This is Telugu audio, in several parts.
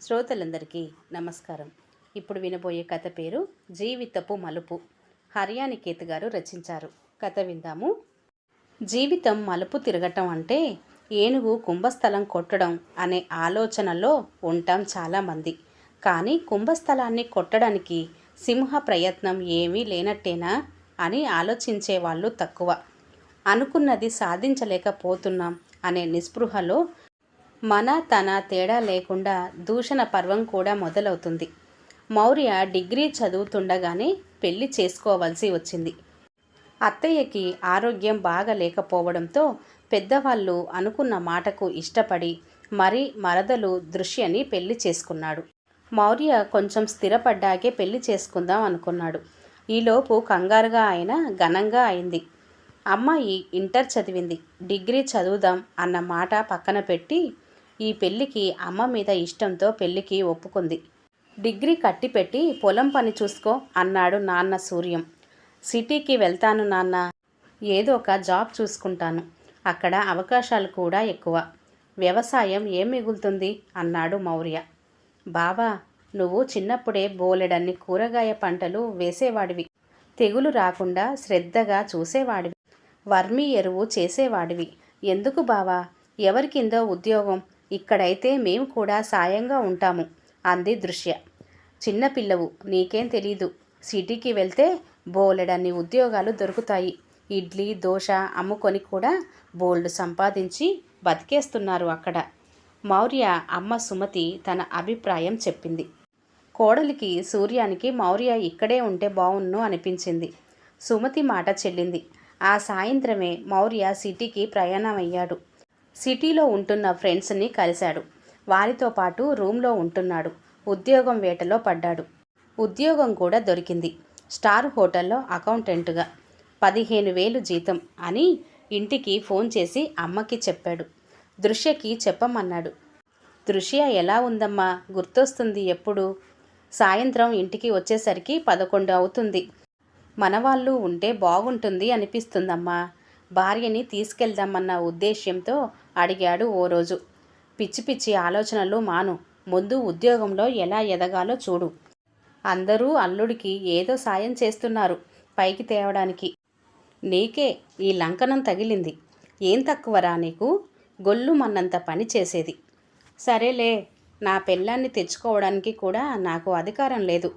శ్రోతలందరికీ నమస్కారం. ఇప్పుడు వినబోయే కథ పేరు జీవితపు మలుపు. హర్యానికేత్ గారు రచించారు. కథ విందాము. జీవితం మలుపు తిరగటం అంటే ఏనుగు కుంభస్థలం కొట్టడం అనే ఆలోచనలో ఉంటాం చాలామంది కానీ కుంభస్థలాన్ని కొట్టడానికి సింహ ప్రయత్నం ఏమీ లేనట్టేనా అని ఆలోచించే వాళ్ళు తక్కువ. అనుకున్నది సాధించలేకపోతున్నాం అనే నిస్పృహలో మన తన తేడా లేకుండా దూషణ పర్వం కూడా మొదలవుతుంది. మౌర్య డిగ్రీ చదువుతుండగానే పెళ్ళి చేసుకోవాల్సి వచ్చింది. అత్తయ్యకి ఆరోగ్యం బాగా లేకపోవడంతో పెద్దవాళ్ళు అనుకున్న మాటకు ఇష్టపడి మరి మరదలు దృశ్యని పెళ్ళి చేసుకున్నాడు. మౌర్య కొంచెం స్థిరపడ్డాకే పెళ్ళి చేసుకుందాం అనుకున్నాడు. ఈలోపు కంగారుగా ఆయన ఘనంగా అయింది. అమ్మాయి ఇంటర్ చదివింది. డిగ్రీ చదువుదాం అన్న మాట పక్కన పెట్టి ఈ పెళ్ళికి అమ్మ మీద ఇష్టంతో పెళ్ళికి ఒప్పుకుంది. డిగ్రీ కట్టిపెట్టి పొలం పని చూసుకో అన్నాడు నాన్న సూర్యం. సిటీకి వెళ్తాను నాన్న. ఏదో ఒక జాబ్ చూసుకుంటాను. అక్కడ అవకాశాలు కూడా ఎక్కువ. వ్యవసాయం ఏం మిగులుతుంది? అన్నాడు మౌర్య. బావా నువ్వు చిన్నప్పుడే బోలెడన్ని కూరగాయ పంటలు వేసేవాడివి. తెగులు రాకుండా శ్రద్ధగా చూసేవాడివి. వర్మీ ఎరువు చేసేవాడివి. ఎందుకు బావా? ఎవరికిందో ఉద్యోగం. ఇక్కడైతే మేము కూడా సాయంగా ఉంటాము అంది దృశ్య. చిన్నపిల్లవు నీకేం తెలీదు. సిటీకి వెళ్తే బోలెడన్ని ఉద్యోగాలు దొరుకుతాయి. ఇడ్లీ దోశ అమ్ముకొని కూడా బోల్డ్ సంపాదించి బతికేస్తున్నారు అక్కడ. మౌర్య అమ్మ సుమతి తన అభిప్రాయం చెప్పింది. కోడలికి సూర్యానికి మౌర్య ఇక్కడే ఉంటే బావున్ను అనిపించింది. సుమతి మాట చెల్లింది. ఆ సాయంత్రమే మౌర్య సిటీకి ప్రయాణమయ్యాడు. సిటీలో ఉంటున్న ఫ్రెండ్స్ని కలిశాడు. వారితో పాటు రూమ్లో ఉంటున్నాడు. ఉద్యోగం వేటలో పడ్డాడు. ఉద్యోగం కూడా దొరికింది. స్టార్ హోటల్లో అకౌంటెంట్గా. పదిహేను వేలు జీతం అని ఇంటికి ఫోన్ చేసి అమ్మకి చెప్పాడు. దృశ్యకి చెప్పమన్నాడు. దృశ్య ఎలా ఉందమ్మా? గుర్తొస్తుంది ఎప్పుడు? సాయంత్రం ఇంటికి వచ్చేసరికి పదకొండు అవుతుంది. మనవాళ్ళు ఉంటే బాగుంటుంది అనిపిస్తుందమ్మా. భార్యని తీసుకెళ్దామన్న ఉద్దేశ్యంతో అడిగాడు ఓ రోజు. పిచ్చి పిచ్చి ఆలోచనలు మాను. ముందు ఉద్యోగంలో ఎలా ఎదగాలో చూడు. అందరూ అల్లుడికి ఏదో సాయం చేస్తున్నారు పైకి తేవడానికి. నీకే ఈ లంకనం తగిలింది. ఏం తక్కువరా నీకు? గొల్లు మన్నంత పని చేసేది. సరేలే నా పెళ్ళాన్ని తెచ్చుకోవడానికి కూడా నాకు అధికారం లేదు.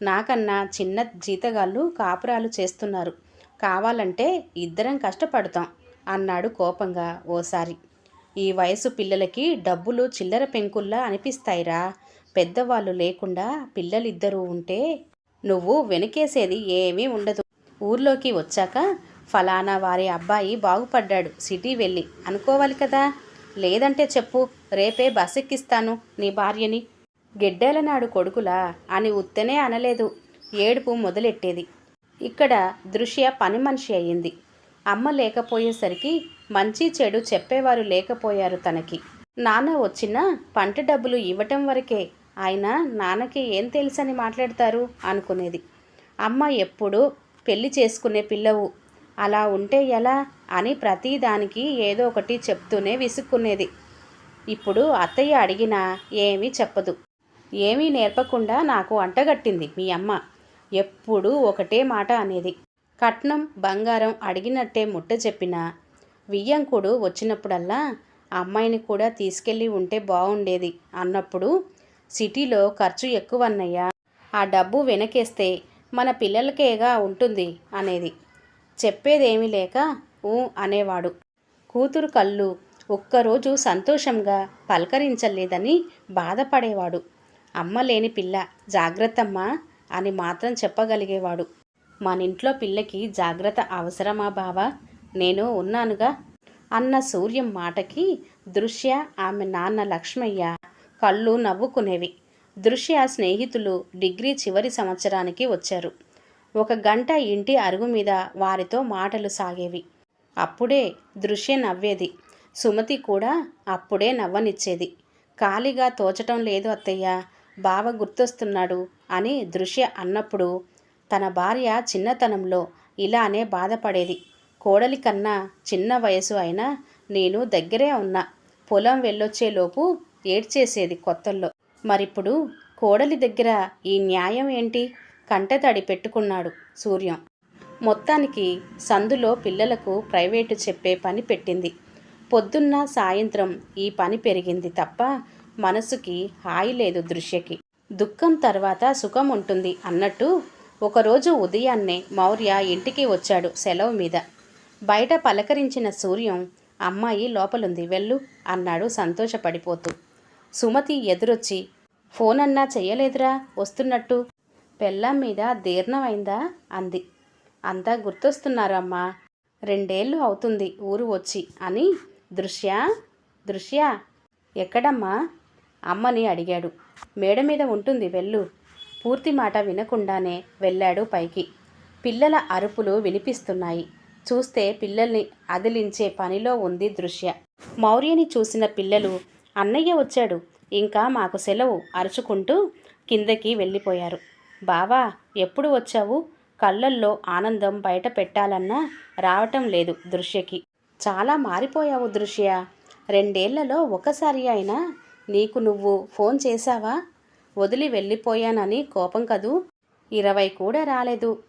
నాకన్నా చిన్న జీతగాళ్ళు కాపురాలు చేస్తున్నారు. కావాలంటే ఇద్దరం కష్టపడతాం అన్నాడు కోపంగా ఓసారి. ఈ వయసు పిల్లలకి డబ్బులు చిల్లర పెంకుల్లా అనిపిస్తాయిరా. పెద్దవాళ్ళు లేకుండా పిల్లలిద్దరూ ఉంటే నువ్వు వెనకేసేది ఏమీ ఉండదు. ఊర్లోకి వచ్చాక ఫలానా వారి అబ్బాయి బాగుపడ్డాడు సిటీ వెళ్ళి. అనుకోవాలి కదా. లేదంటే చెప్పు రేపే బస్ ఎక్కిస్తాను నీ భార్యని. గెడ్డేలనాడు కొడుకులా అని ఉత్తనే అనలేదు. ఏడుపు మొదలెట్టేది. ఇక్కడ దృశ్య పని మనిషి అయ్యింది. అమ్మ లేకపోయేసరికి మంచి చెడు చెప్పేవారు లేకపోయారు తనకి. నాన్న వచ్చిన పంట డబ్బులు ఇవ్వటం వరకే. ఆయన నాన్నకి ఏం తెలుసని మాట్లాడతారు? అనుకునేది. అమ్మ ఎప్పుడు పెళ్ళి చేసుకునే పిల్లవు. అలా ఉంటే ఎలా? అని ప్రతిదానికి ఏదో ఒకటి చెప్తూనే విసుక్కునేది. ఇప్పుడు అత్తయ్య అడిగినా ఏమీ చెప్పదు. ఏమీ నేర్పకుండా నాకు అంటగట్టింది మీ అమ్మ. ఎప్పుడూ ఒకటే మాట అనేది. కట్నం బంగారం అడిగినట్టే ముట్ట చెప్పిన వియ్యంకుడు వచ్చినప్పుడల్లా అమ్మాయిని కూడా తీసుకెళ్ళి ఉంటే బాగుండేది అన్నప్పుడు సిటీలో ఖర్చు ఎక్కువన్నయ్యా. ఆ డబ్బు వెనకేస్తే మన పిల్లలకేగా ఉంటుంది అనేది. చెప్పేదేమీ లేక ఊ అనేవాడు. కూతురు కళ్ళు ఒక్కరోజు సంతోషంగా పలకరించలేదని బాధపడేవాడు. అమ్మ లేని పిల్ల జాగ్రత్తమ్మా అని మాత్రం చెప్పగలిగేవాడు. మన ఇంట్లో పిల్లకి జాగ్రత్త అవసరమా బావా? నేను ఉన్నానుగా. అన్న సూర్యం మాటకి దృశ్య ఆమె నాన్న లక్ష్మయ్య కళ్ళు నవ్వుకునేవి. దృశ్య స్నేహితులు డిగ్రీ చివరి సంవత్సరానికి వచ్చారు. ఒక గంట ఇంటి అరుగు మీద వారితో మాటలు సాగేవి. అప్పుడే దృశ్య నవ్వేది. సుమతి కూడా అప్పుడే నవ్వనిచ్చేది. ఖాళీగా తోచటం లేదు అత్తయ్య బావ గుర్తొస్తున్నాడు అని దృశ్య అన్నప్పుడు తన భార్య చిన్నతనంలో ఇలానే బాధపడేది. కోడలి కన్నా చిన్న వయసు అయినా నేను దగ్గరే ఉన్నా. పొలం వెళ్ళొచ్చేలోపు ఏడ్చేసేది కొత్తల్లో. మరిప్పుడు కోడలి దగ్గర ఈ న్యాయం ఏంటి? కంటతడి పెట్టుకున్నాడు సూర్యం. మొత్తానికి సందులో పిల్లలకు ప్రైవేటు చెప్పే పని పెట్టింది. పొద్దున్న సాయంత్రం ఈ పని పెరిగింది తప్ప మనసుకి హాయి లేదు దృశ్యకి. దుఃఖం తర్వాత సుఖం ఉంటుంది అన్నట్టు ఒకరోజు ఉదయాన్నే మౌర్య ఇంటికి వచ్చాడు సెలవు మీద. బయట పలకరించిన సూర్యం అమ్మాయి లోపలుంది వెళ్ళు అన్నాడు సంతోషపడిపోతూ. సుమతి ఎదురొచ్చి ఫోన్ అన్నా చెయ్యలేదురా వస్తున్నట్టు. పెళ్ళాం మీద దీర్ణమైందా? అంది. అంతా గుర్తొస్తున్నారు అమ్మా. రెండేళ్ళు అవుతుంది ఊరు వచ్చి అని. దృశ్య? దృశ్య? ఎక్కడమ్మా? అమ్మని అడిగాడు. మేడ మీద ఉంటుంది వెళ్ళు. పూర్తి మాట వినకుండానే వెళ్ళాడు పైకి. పిల్లల అరుపులు వినిపిస్తున్నాయి. చూస్తే పిల్లల్ని అదిలించే పనిలో ఉంది దృశ్య. మౌర్యని చూసిన పిల్లలు అన్నయ్య వచ్చాడు ఇంకా మాకు సెలవు అరుచుకుంటూ కిందకి వెళ్ళిపోయారు. బావా ఎప్పుడు వచ్చావు? కళ్ళల్లో ఆనందం బయట పెట్టాలన్నా రావటం లేదు దృశ్యకి. చాలా మారిపోయావు దృశ్య. రెండేళ్ళలో ఒకసారి అయినా నీకు నువ్వు ఫోన్ చేశావా? వదిలి వెళ్ళిపోయానని కోపం కదూ? ఇరవై కూడా రాలేదు.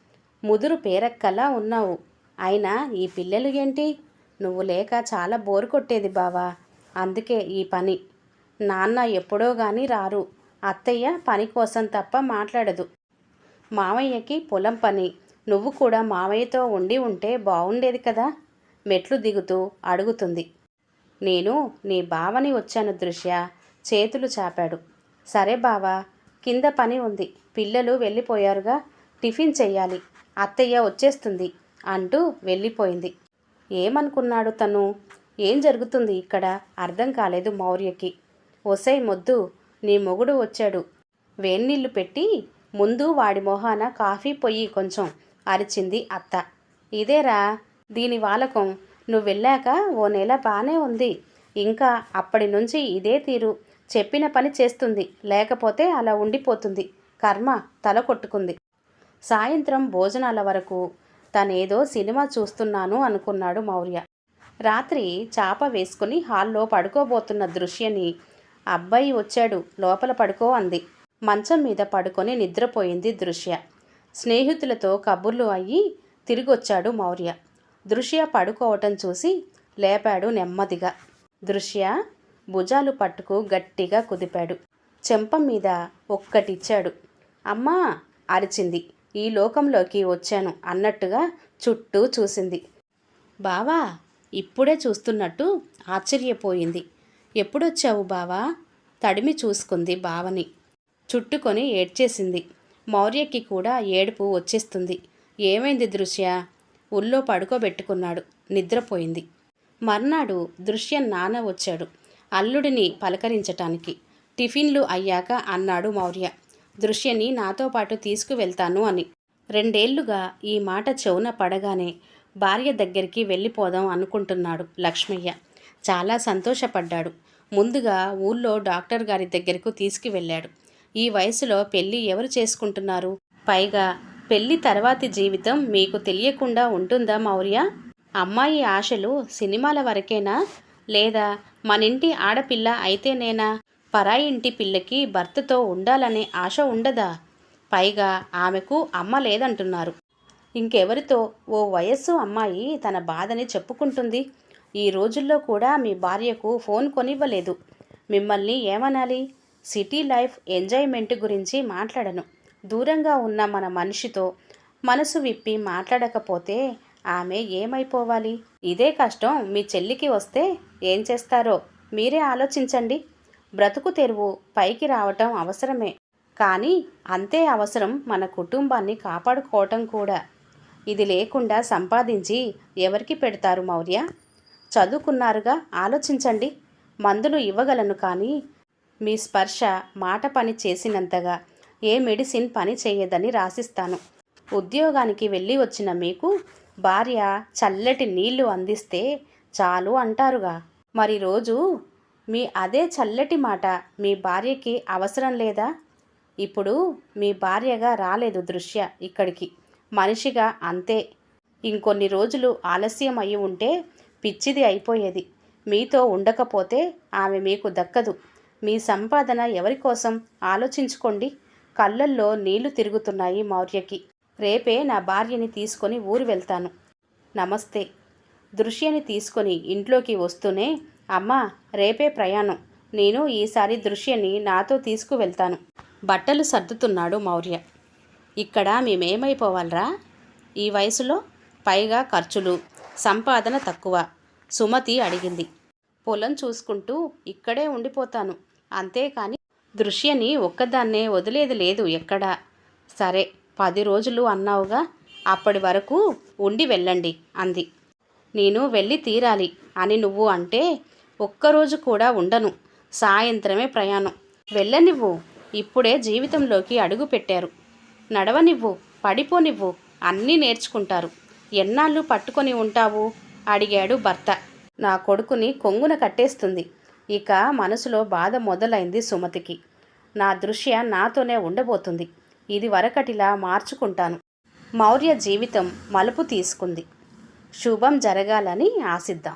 ముదురు పేరక్కలా ఉన్నావు. అయినా ఈ పిల్లలు ఏంటి నువ్వు లేక చాలా బోరు కొట్టేది బావా. అందుకే ఈ పని. నాన్న ఎప్పుడో గాని రారు. అత్తయ్య పని కోసం తప్ప మాట్లాడదు. మామయ్యకి పొలం పని. నువ్వు కూడా మామయ్యతో ఉండి ఉంటే బాగుండేది కదా? మెట్లు దిగుతూ అడుగుతుంది. నేను నీ బావని వచ్చాను దృశ్య. చేతులు చాపాడు. సరే బావా. కింద పని ఉంది. పిల్లలు వెళ్ళిపోయారుగా. టిఫిన్ చెయ్యాలి. అత్తయ్య వచ్చేస్తుంది. అంటూ వెళ్ళిపోయింది. ఏమనుకున్నాడు తను? ఏం జరుగుతుంది ఇక్కడ? అర్థం కాలేదు మౌర్యకి. ఒసై మొద్దు నీ మొగుడు వచ్చాడు. వేన్నీళ్ళు పెట్టి ముందు వాడి మొహాన కాఫీ పొయ్యి కొంచెం అరిచింది అత్త. ఇదేరా దీని వాలకం. నువ్వు వెళ్ళాక ఓ నెల బాగానే ఉంది. ఇంకా అప్పటి నుంచి ఇదే తీరు. చెప్పిన పని చేస్తుంది. లేకపోతే అలా ఉండిపోతుంది. కర్మ తల కొట్టుకుంది సాయంత్రం భోజనాల వరకు తనేదో సినిమా చూస్తున్నాను అనుకున్నాడు మౌర్య. రాత్రి చాప వేసుకుని హాల్లో పడుకోబోతున్న దృశ్యని అబ్బాయి వచ్చాడు లోపల పడుకో అంది. మంచం మీద పడుకొని నిద్రపోయింది దృశ్య. స్నేహితులతో కబుర్లు అయ్యి తిరిగొచ్చాడు మౌర్య. దృశ్య పడుకోవటం చూసి లేపాడు నెమ్మదిగా. దృశ్య భుజాలు పట్టుకు గట్టిగా కుదిపాడు. చెంప మీద ఒక్కటిచ్చాడు. అమ్మా అరిచింది. ఈ లోకంలోకి వచ్చాను అన్నట్టుగా చుట్టూ చూసింది. బావా ఇప్పుడే చూస్తున్నట్టు ఆశ్చర్యపోయింది. ఎప్పుడొచ్చావు బావా? తడిమి చూసుకుంది బావని. చుట్టుకొని ఏడ్చేసింది. మౌర్యకి కూడా ఏడుపు వచ్చేస్తుంది. ఏమైంది దృశ్య? ఉల్లో పడుకోబెట్టుకున్నాడు. నిద్రపోయింది. మర్నాడు దృశ్య నాన్న వచ్చాడు. అల్లుడిని పలకరించటానికి. టిఫిన్లు అయ్యాక అన్నాడు మౌర్య. దృశ్యని నాతో పాటు తీసుకువెళ్తాను అని. రెండేళ్ళుగా ఈ మాట చెవున పడగానే భార్య దగ్గరికి వెళ్ళిపోదాం అనుకుంటున్నాడు లక్ష్మయ్య. చాలా సంతోషపడ్డాడు. ముందుగా ఊళ్ళో డాక్టర్ గారి దగ్గరకు తీసుకువెళ్ళాడు. ఈ వయసులో పెళ్ళి ఎవరు చేసుకుంటున్నారు? పైగా పెళ్ళి తర్వాతి జీవితం మీకు తెలియకుండా ఉంటుందా మౌర్య? అమ్మాయి ఆశలు సినిమాల వరకేనా? లేదా మనింటి ఆడపిల్ల అయితేనేనా? పరాయి ఇంటి పిల్లకి భర్తతో ఉండాలనే ఆశ ఉండదా? పైగా ఆమెకు అమ్మ లేదంటున్నారు. ఇంకెవరితో? ఓ వయస్సు అమ్మాయి తన బాధని చెప్పుకుంటుంది. ఈ రోజుల్లో కూడా మీ భార్యకు ఫోన్ కొనివ్వలేదు. మిమ్మల్ని ఏమనాలి? సిటీ లైఫ్ ఎంజాయ్మెంట్ గురించి మాట్లాడను. దూరంగా ఉన్న మన మనిషితో మనసు విప్పి మాట్లాడకపోతే ఆమె ఏమైపోవాలి? ఇదే కష్టం మీ చెల్లికి వస్తే ఏం చేస్తారో మీరే ఆలోచించండి. బ్రతుకు తెరువు పైకి రావటం అవసరమే. కానీ అంతే అవసరం మన కుటుంబాన్ని కాపాడుకోవటం కూడా. ఇది లేకుండా సంపాదించి ఎవరికి పెడతారు మౌర్య? చదువుకున్నారుగా? ఆలోచించండి. మందులు ఇవ్వగలను కానీ మీ స్పర్శ మాట పని చేసినంతగా ఏ మెడిసిన్ పని చేయదని రాసిస్తాను. ఉద్యోగానికి వెళ్ళి వచ్చిన మీకు భార్య చల్లటి నీళ్ళు అందిస్తే చాలు అంటారుగా. మరి రోజు మీ అదే చల్లటి మాట మీ భార్యకి అవసరం లేదా? ఇప్పుడు మీ భార్యగా రాలేదు దృశ్య ఇక్కడికి. మనిషిగా అంతే. ఇంకొన్ని రోజులు ఆలస్యం అయి ఉంటే పిచ్చిది అయిపోయేది. మీతో ఉండకపోతే ఆమె మీకు దక్కదు. మీ సంపాదన ఎవరి కోసం? ఆలోచించుకోండి. కళ్ళల్లో నీళ్ళు తిరుగుతున్నాయి మౌర్యకి. రేపే నా భార్యని తీసుకొని ఊరు వెళ్తాను. నమస్తే. దృశ్యని తీసుకొని ఇంట్లోకి వస్తూనే అమ్మా రేపే ప్రయాణం. నేను ఈసారి దృశ్యని నాతో తీసుకువెళ్తాను. బట్టలు సర్దుతున్నాడు మౌర్య. ఇక్కడ మేమేమైపోవాలరా? ఈ వయసులో పైగా ఖర్చులు సంపాదన తక్కువ సుమతి అడిగింది. పొలం చూసుకుంటూ ఇక్కడే ఉండిపోతాను. అంతేకాని దృశ్యని ఒక్కదాన్నే వదిలేది లేదు ఎక్కడా. సరే పది రోజులు అన్నావుగా అప్పటి వరకు ఉండి వెళ్ళండి అంది. నేను వెళ్ళి తీరాలి అని నువ్వు అంటే ఒక్కరోజు కూడా ఉండను. సాయంత్రమే ప్రయాణం. వెళ్ళనివ్వు. ఇప్పుడే జీవితంలోకి అడుగు పెట్టారు. నడవనివ్వు. పడిపోనివ్వు. అన్నీ నేర్చుకుంటారు. ఎన్నాళ్ళు పట్టుకొని ఉంటావు? అడిగాడు భర్త. నా కొడుకుని కొంగున కట్టేస్తుంది. ఇక మనసులో బాధ మొదలైంది సుమతికి. నా దృశ్య నాతోనే ఉండబోతుంది. ఇది వరకటిలా మార్చుకుంటాను. మౌర్య జీవితం మలుపు తీసుకుంది. శుభం జరగాలని ఆశిద్దాం.